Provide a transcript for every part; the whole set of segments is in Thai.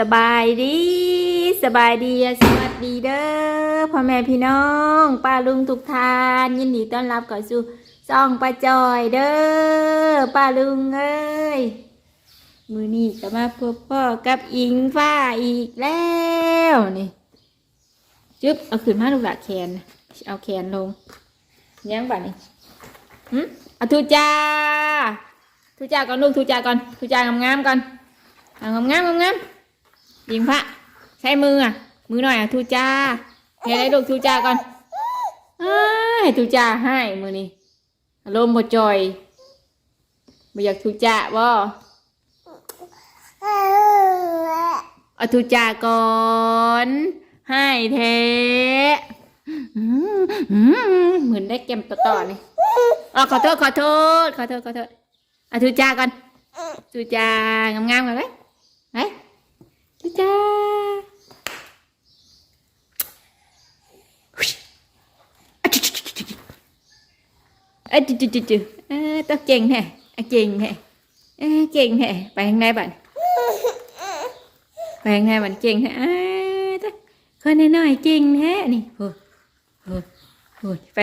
สบายดีสบายดีสวัสดีเด้อพ่อแม่พี่น้องป้าลุงทุกทาน ยินดีต้อนรับเข้าสู่ซ่องป้าจอยเด้อป้าลุงเอ้ยมือนี้ก็มาพบพ่อกับอิงฟ้าอีกแล้วนี่จึ๊บเอาขึ้นมาลูกหละแขนเอาแขนลงยังบ่นี่หึเอาทูจ้าทูจ้าก่อนลูกทูจ้าก่อนทูจ้างามๆก่อนงามงามงาม ยิงพระใช้มืออะ มือหน่อยอะทูจ้าเฮ้ยลูกทูจ้าก่อนอ้ยให้ทูจ้าให้มือนี้อารมณ์บ่จอยบ่อยากทูจ้าบ่เอาทูจ้าก่อนให้เทเหมือนได้เกมต่อต่อนี่อ๋อขอโทษขอโทษขอโทษขอโทษเอาทูจ้าก่อนทูจ้างามๆก่อนไหมไหนจ้าจ้าเอ้ยไปข้างใน บ้านไปข้างในบ้านเก่งแท้เอ้ยตัวคนน้อยๆเก่งแท้นี่โอ้โหโอ้ยไ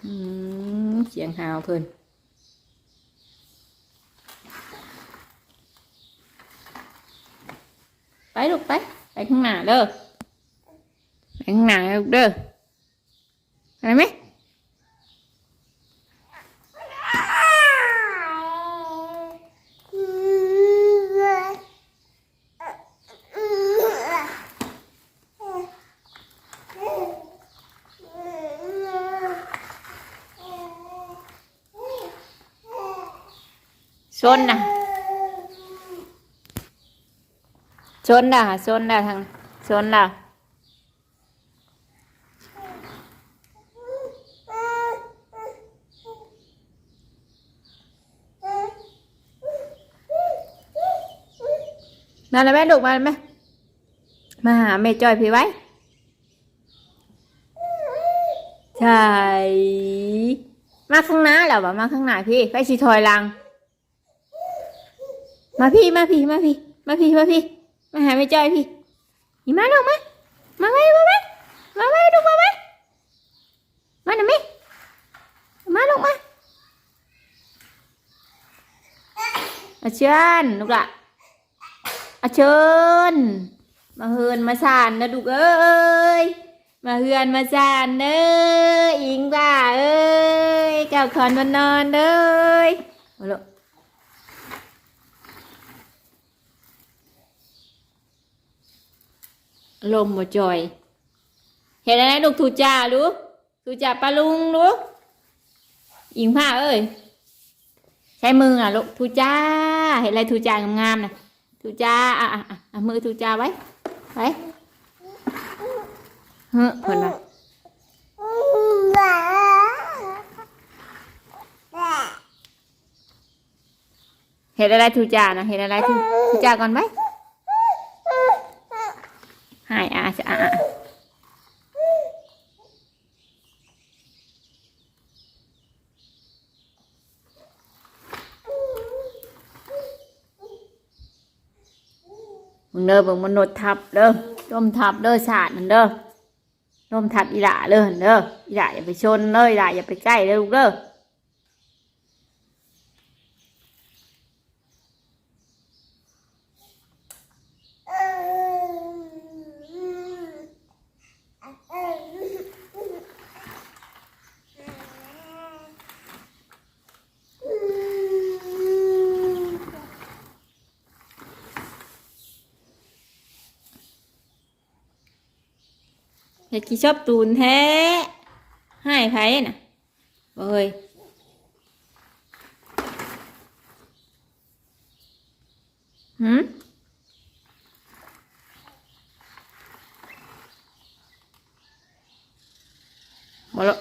ปข้างหน้าหรือไปข้างหลังอะบ่บ่อืมเสียงหาวเพิ่นไปลูกไป ไปข้างหน้าเด้อไปข้างหน้าลูกเด้อไปไหม ชนนะชนนะชนนะทางชนนะมาเลยแม่ลูกมาเลยแม่มาหาแม่จอยพี่ไว้ใช่มาข้างหน้าแล้วบ่มาข้างหน้าพี่ไปสิถอยหลัง มาพี่มาพี่มาพี่มาพี่มาพี่มาหาไม่จอยพี่นี่มาลูกมามาไว้มาไว้มาไว้ลูกมาไว้มาหน่อยมมาลูกมาอาเชิญลูกละอาเชิญมาเฮือนมาสานนะลูกเอ้ยมาเฮือนมาสานเด้ออิงบ่าเอ้ยเก้าขอนวันนอนเด้อมาลูก ลมบ่จอย เห็นอะไรลูกทูจ่ารู้ทูจ่าปลาลุงรู้อิงผ้าเอ้ย ใช้มืออะลูกทูจ่าเห็นอะไรทูจ่างามๆนะทูจ่าอะอะอะมือทูจ่าไว้ไว้เฮ้อคนละเห็นอะไรทูจ่านะเห็นอะไรทูทูจ่าก่อนไหม หายอา จะอามึงเด้อเบิ่งมนุษย์ทับเด้อร่มทับเด้อศาสตร์นั่นเด้อร่มทับอีหล่าเด้อหั่นเด้ออีหล่าอย่าไปชนเด้ออีหล่าอย่าไปใกล้เด้อลูกเด้อ จะกี่ชอบตูนแท้ให้ไผ่น่ะเอ้ยหืมมาแล้ว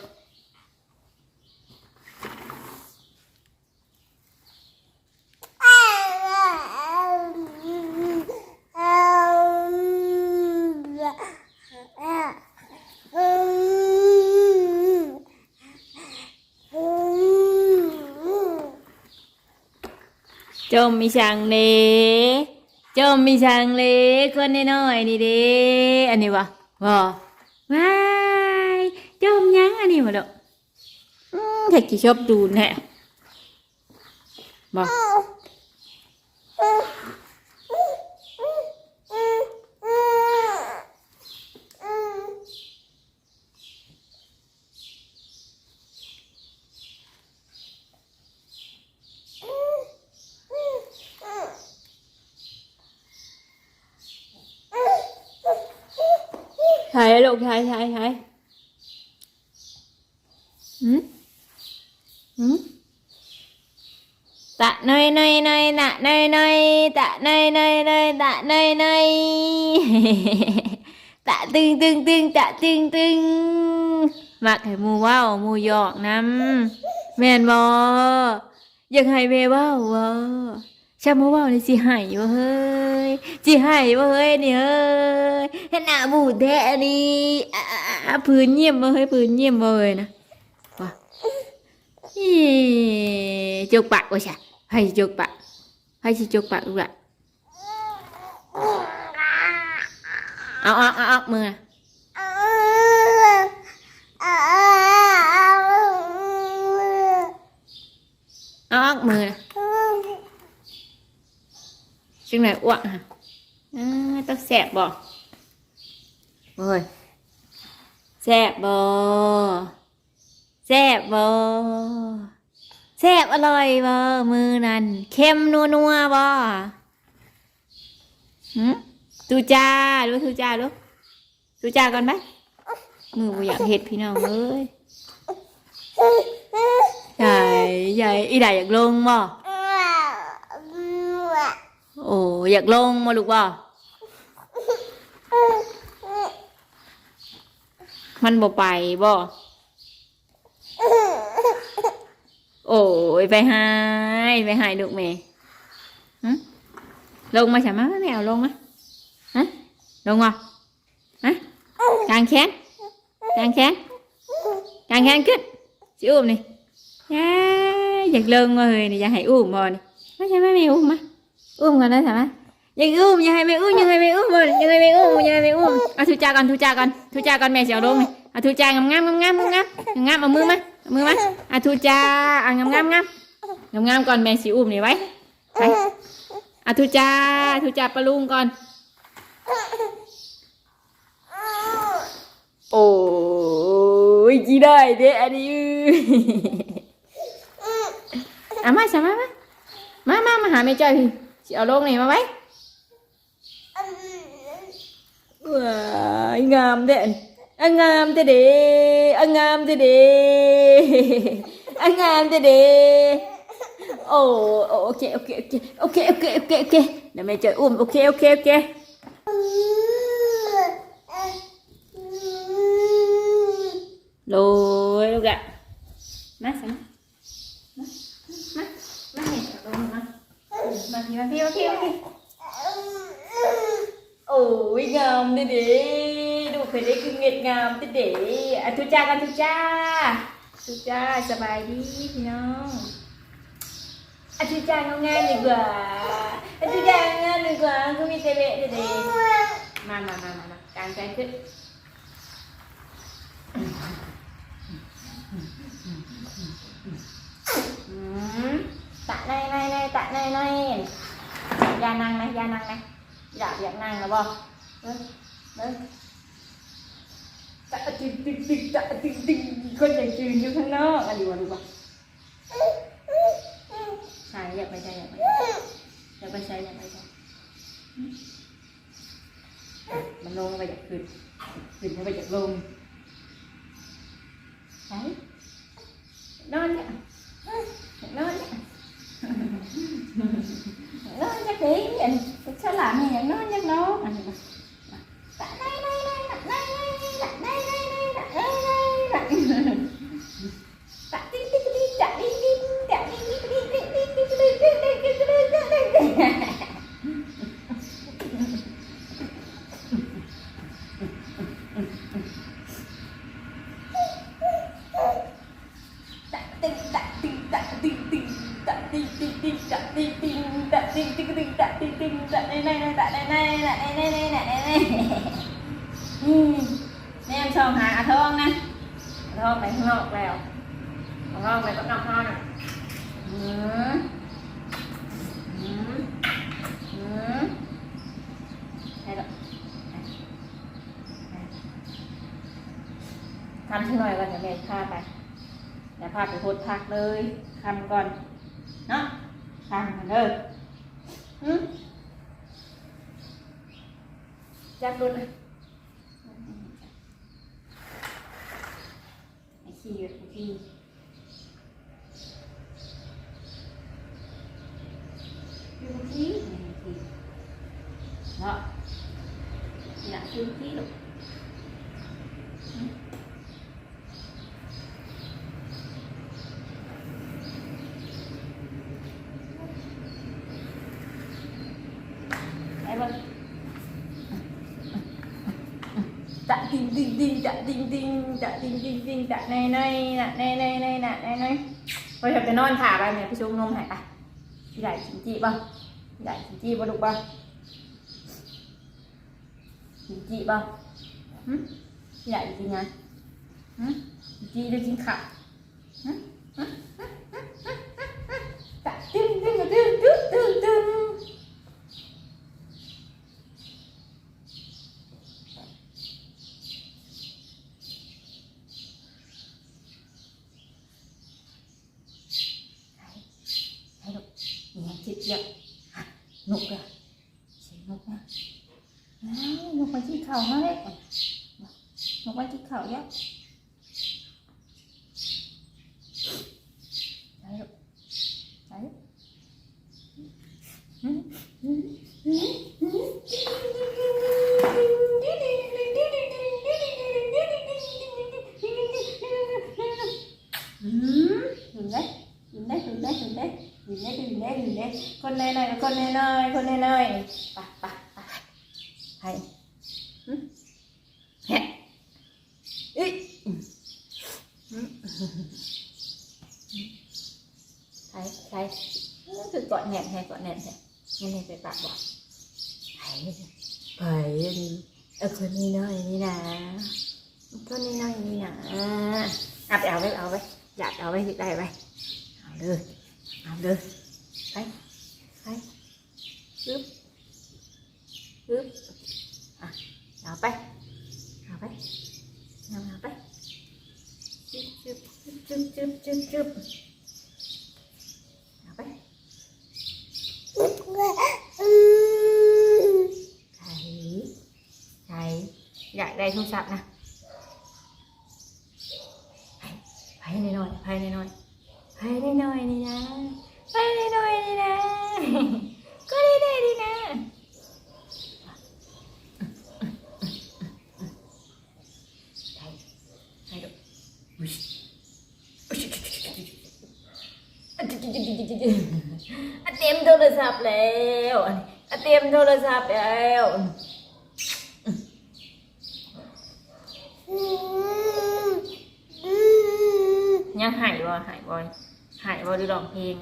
จมมีช่างเลจมมีช่างเลคนน้อยนี่เด้อันนี้วะว้าว้ายจมยังอันนี้มาดอกอืมใครกี่ชอบดูแน่บอกถ่ายลูกถ่ายถ่ายถ่ายอืมอืมตะเนยเนยเนะเนยเนยตะเนยเนยเนยตะเนยเนยตะตึงตึงตึงตะตึงตึงมักให้มูว้าวมูหยอกน้ำแม่นบออยากให้แม่เว้าวบ่ชามูว้าวนี่สิให้บ่เฮ้ยสิให้บ่เฮ้ยนี่เฮ้ยเห็นหน้าหมูแท้นี่พื้นเยี่ยมบ่เฮ้ยพื้นเยี่ยมบ่เฮ้ยนะว่ะอีจกปากว่าใช่ให้จกปาก hay chỉ chụp bạn vậy ốc ốc ốc ốc mưa ốc ốc mưa chừng này uọng hả? À, tao xẹp bò. rồi. Xẹp bò. Xẹp bò. แสบบ่เฮ้ยแสบอร่อยบ่มือนั่นเค็มนัวนัวบ่หืมตูจ้าดูตูจ้าดูตูจ้าก่อนไหมมือบ่อยากเห็ดพี่น้องเอ้ยใหญ่ใหญ่อีด่าอยากลงบ่โอ้อยากลงมาลูกบ่มันบ่ไปบ่ Ôi về hai về hai được mẹ. Hả? Lông mà chả má cái mèo lông á. Hả? Lông không? Hả? Càng khét Càng khét Càng khét kích Chị ôm này. À, Giật lông rồi này Dạ hãy ôm rồi này. Má chả má mèo ôm á Ôm rồi đó chả má? Dạ ôm Dạ hãy mẹ ôm Dạ hãy mẹ ôm rồi Dạ hãy mẹ ôm Dạ hãy mẹ ôm. À thu cha con Thu cha con. Thu cha con mẹ xèo lông này. À thu cha ngắm ngắm ngắm ngắm. Ngắm Ngắm ở mưa má. มือมาอธุจ้าอ่งามงามงามงามงามก่อนแม่สีอุ้มนี่ไว้ไปอธุจ้าอธุจ้าปลาลุงก่อน โอ้ยจีได้เด้อันนี้อามาสามามามามามาหาแม่จ้อยพี่สิเอาโลกนี่มาไว้ว้ายงามเด่น Anh em thế đi, anh em thế đi. Anh em thế đi. Ồ, oh, ok ok ok. Ok ok ok ok. Để mẹ chơi ôm. Ok ok ok. Rồi đâu ạ. Má xem. Má. Má. Má này. Má. Má gì mà kêu kêu kêu. Ôi ngầm đi đi. เพื่อได้คือเงดงามติเด๋อะทุจ้ากันทุจ้าทุจ้าสบายดีพี่น้องอะทุจ้าง่ายๆดีกว่าอะทุจ้าง่ายดีกว่าคือมีเตเบะเด๋มามามามาการการใจขึ้นตะในในในตะในในยานังนะยานังนะอยากอยากนั่งนะบอเออเออ จะติ๊งติ๊งติ๊งจะติ๊งติ๊งคนอยากยืนอยู่ข้างนอกอันนี้วะดูป่ะใช่อยากไปใช่อยากไปอยากไปใช่อยากไปใช่มันลงไปอยากขึ้นขึ้นไปอยากลงใช่นอนเนี่ยนอนเนี่ย nó chắc kỹ vậy sao làm gì vậy nó nhắc nó anh này đây ติงติงแต่ติงติงติงแต่ติงติงแต่ในในแต่ในในแต่ในในในแต่ในในอืมแม่ชองหาอาทองนะอาทองไปข้างนอกแล้วอาทองไปก็นำข้างน่ะอืมอืมอืมใช่หรอทำช่วยก่อนเดี๋ยวแม่พาไปเดี๋ยวพาไปโพสพักเลยทำก่อน hàng mình ơi ừ? Chắc luôn này จะดิงดิงดิงจะดิงดิงจะดิงดิงดิงจะในในน่ะในในในน่ะในในพอจะไปนอนถ่าไปเนี่ยพี่ชุบนมหายไปใหญ่จิงจีบ้างใหญ่จิงจีบ้าลูกบ้างจิงจีบ้างหึใหญ่จริงไงหึจิงจีหรือจิงขาหึหึหึหึหึหึจะดึงดึงดึงดึงดึงดึง ให้ลูก กียจิตเดียวอะนกอะเสียงนกนะนกมาที่เข่ามาเลยนกมาที่เข่าเยอ คนน้อยๆคนน้อยๆคนน้อยๆไปไปไปไปแฮะเอ้ใช่ใช่คือกอดแหนใหนกอดแหนใหนนี่ไปปากบอกไปไปเออคนนี้น้อยนี่นะคนนี้น้อยนี่นะเอาไปเอาไว้เอาไว้อยากเอาไปได้ไว้เอาเลยเอาเลยไป đấy. Ướp. Ướp. À nào bay nào bay nào nào bay chớp chớp chớp chớp chớp chớp nào bay đấy đấy dạy đây không sạc nè. Hay này rồi hay này rồi อะเตรียมโทรศัพท์แล้วอะเตรียมโทรศัพท์แล้วยังหายบ่หายบ่หายบ่ดูร้องเพลง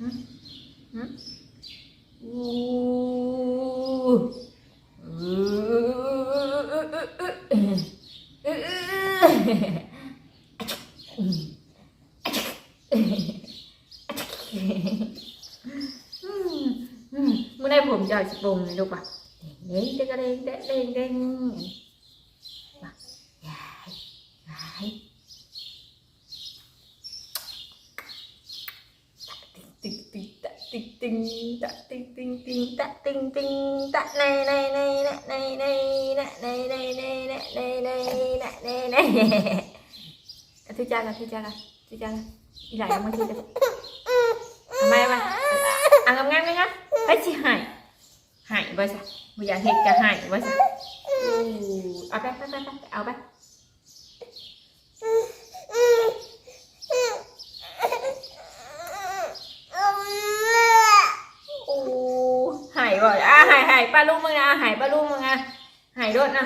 หึหึอู้ มื่อได้ผมจะเอาสิบงเลยลูกป่ะเด้งเด้งเด้งเด้งเด้งเด้งป่ะยายยายติ๊งติ๊งตะติ๊งติ๊งตะติ๊งติ๊งติ๊งตะติ๊งติ๊งตะในในในในในในในในในในในในในในทุจากันทุจากันทุจากันอีหลายยังไม่ทุจ้าทำไมวะอะงามงามงามไปสิหาย หายบ่ซะบ่อยากเฮ็ดก็หายบ่ซะเอาไปไปไปไปเอาไปโอ้หายบ่อะหายหายป้าลุงมึงนะหายป้าลุงมึงนะหายรถนะ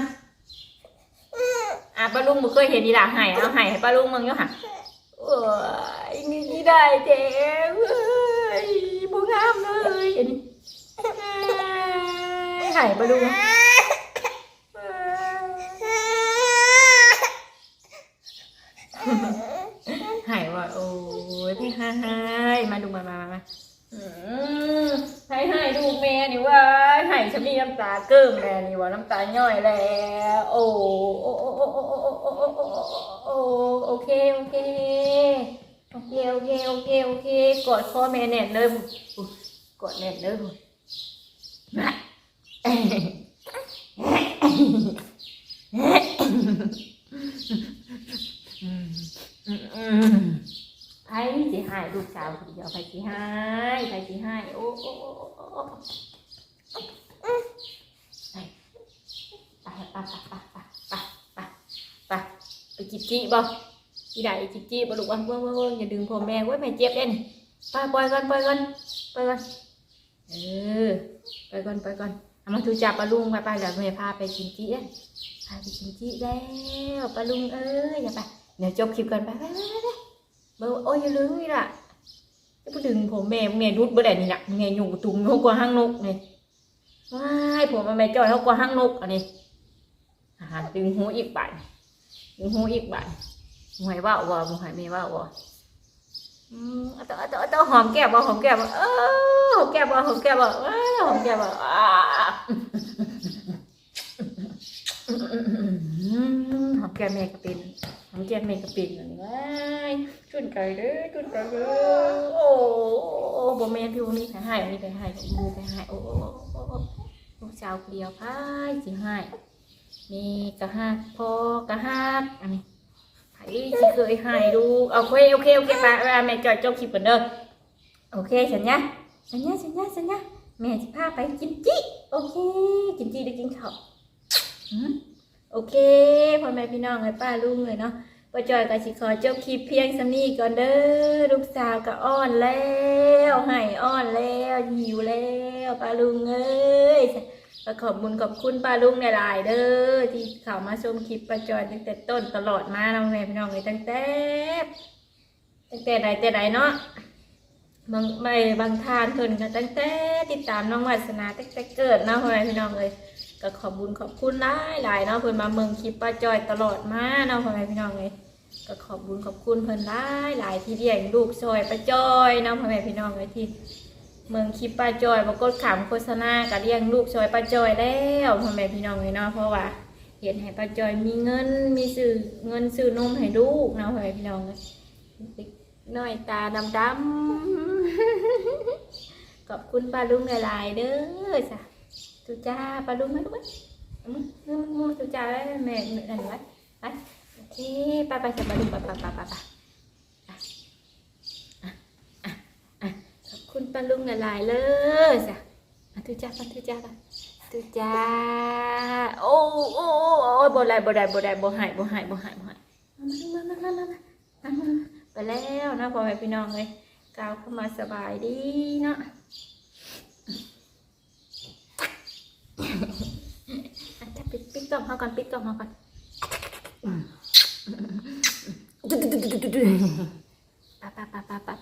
อะป้าลุงมึงเคยเห็นดีล่ะหายเอาหายให้ป้าลุงมึงอยู่ห่ะโอ้ยนี่ได้เจ๊เว้ยบูงามเลยอันนี้ หายมาดูหายว่าโอ้ยพี่ฮ่าฮ่ายมาดูมามามามาอืมให้ให้ดูแม่นี่ว่าให้ฉันมีน้ำตาเกิ่มแม่นี่ว่าน้ำตาย่อยแล้วโอ้โอ้โอ้โอ้โอ้โอ้โอ้โอ้โอ้โอ้โอเคโอเคโอเคโอเคโอเคโอเคกอดคอแม่แน่นเลยอุ๊ยกอดแน่นเลยมาไผ่สิหายลูกสาวคนเ thấy chị hai lúc chào thì giờ phải chị hai, phải chị hai. Ô ô ô ô chị chị bơ. Chị đại, chị chị bơ đụng ăn vâng vâng vâng nhà đường phò mè quá mày chép đen bay bay con bay con bay con. Ừ bay con bay con. อามามาถูจับปลาลุงไปไปเดี๋ยวแม่พาไปกินจี้พาไปกินจีแล้วปลาลุงเอ้ยอย่าไปเดี๋ยวจบคลิปก่อนไปไปไปไปเบอร์โอ้ยอย่าลืมนี่ล่ะจะไปดึงผมแม่แม่รุดบ่ได้นี่น่ะแม่อยู่ตุ่มเขากว่าห้างนกเนี่ยว้ายผมมาแม่จ่อยเขากว่าห้างนกอันนี้อาหารดึงหูอีกบาทดึงหูอีกบาทหวยว่าว่าหวยไม่ว่าว่า อืมเอาตัวเอาตัวเอาตัวหอมแก้มบ่หอมแก้มบ่เออหอมแก้มบ่หอมแก้มบ่เออหอมแก้มบ่อ่าหอมแก้มแม่ก็เป็นหอมแก้มแม่ก็เป็นนั่ว้ายจุนไก่เด้อจุนไก่เด้อโอ้โอ้บ่แม่นพี่บ่มีใครให้บ่มีใครให้บ่มีใครให้โอ้โอ้โอ้โอ้ลูกสาวคนเดียวพายสิให้มีกะฮักพ่อกะฮักอันนี้ ไอ้ที่เคยหายดูโอเคโอเคโอเคปไปแม่จอยจบคลิปกันเด้อโอเคสัญญาสัญญาสัญญาสัญญาแม่จะพาไปกินจิโอเค กินจิได้กินข้าวโอเคพ่อแม่พี่น้องเลยป้าลุงเลยเนาะป้าจอยกับสิขอจบคลิปเพียงสำนีก่อนเด้อลูกสาวก็อ้อนแล้วให้อ้อนแล้วหิวแล้วป้าลุงเอ้ย ก็ขอบคุณขอบคุณป้าลุงในหลายๆเด้อที่เข้ามาชมคลิปป้าจอยตั้งแต่ต้นตลอดมาน้องแม่พี่น้องเลยตั้งแต่ตั้งแต่ใดแต่ใดเนาะบางไม่บางทานเพิ่นก็ตั้งแต่ติดตามน้องวัสนาตั้งแต่เกิดเนาะพ่อแม่พี่น้องเลยก็ขอบคุณขอบคุณหลายหลายๆเนาะเพิ่นมาเมืองคลิปป้าจอยตลอดมาเนาะพ่อแม่พี่น้องเลยก็ขอบคุณขอบคุณเพิ่นหลายหลายๆที่เลี้ยงลูกซอยป้าจอยเนาะพ่อแม่พี่น้องเลยที่ เมืองคลิปป้าจอยบอกกดขำโฆษณาก็เลี้ยงลูกซอยป้าจอยแล้วพ่อแม่พี่น้องเลยเนาะเพราะว่าเห็นให้ป้าจอยมีเงินมีซื้อเงินซื้อนมให้ลูกเนาะพ่อแม่พี่น้องเลยน้อยตาดำดำๆขอบคุณป้าลุงหลายๆเด้อจ้ะตุจ้าป้าลุงมาด้วยมึงมึงมึงตุจ้าแล้วแม่แม่นั่นไว้ไปโอเคไปไปจะป้าลุงไปไปไปไป ขอบคุณป้า ลุงหลายๆเลยจ้ะทุจ้ามาทุจ้ามาทุจ้าโอ้โอ้โอ้บ่ได้บ่ได้บ่ได้บ่หายบ่หายบ่หายบ่หายมามามามามามาไปแล้วนะพ่อแม่พี่น้องเลยกาวเข้ามาสบายดีเนาะจะปิดปิดกล้องเขาก่อนปิดกล้องเขาก่อนปะปะปะปะปะ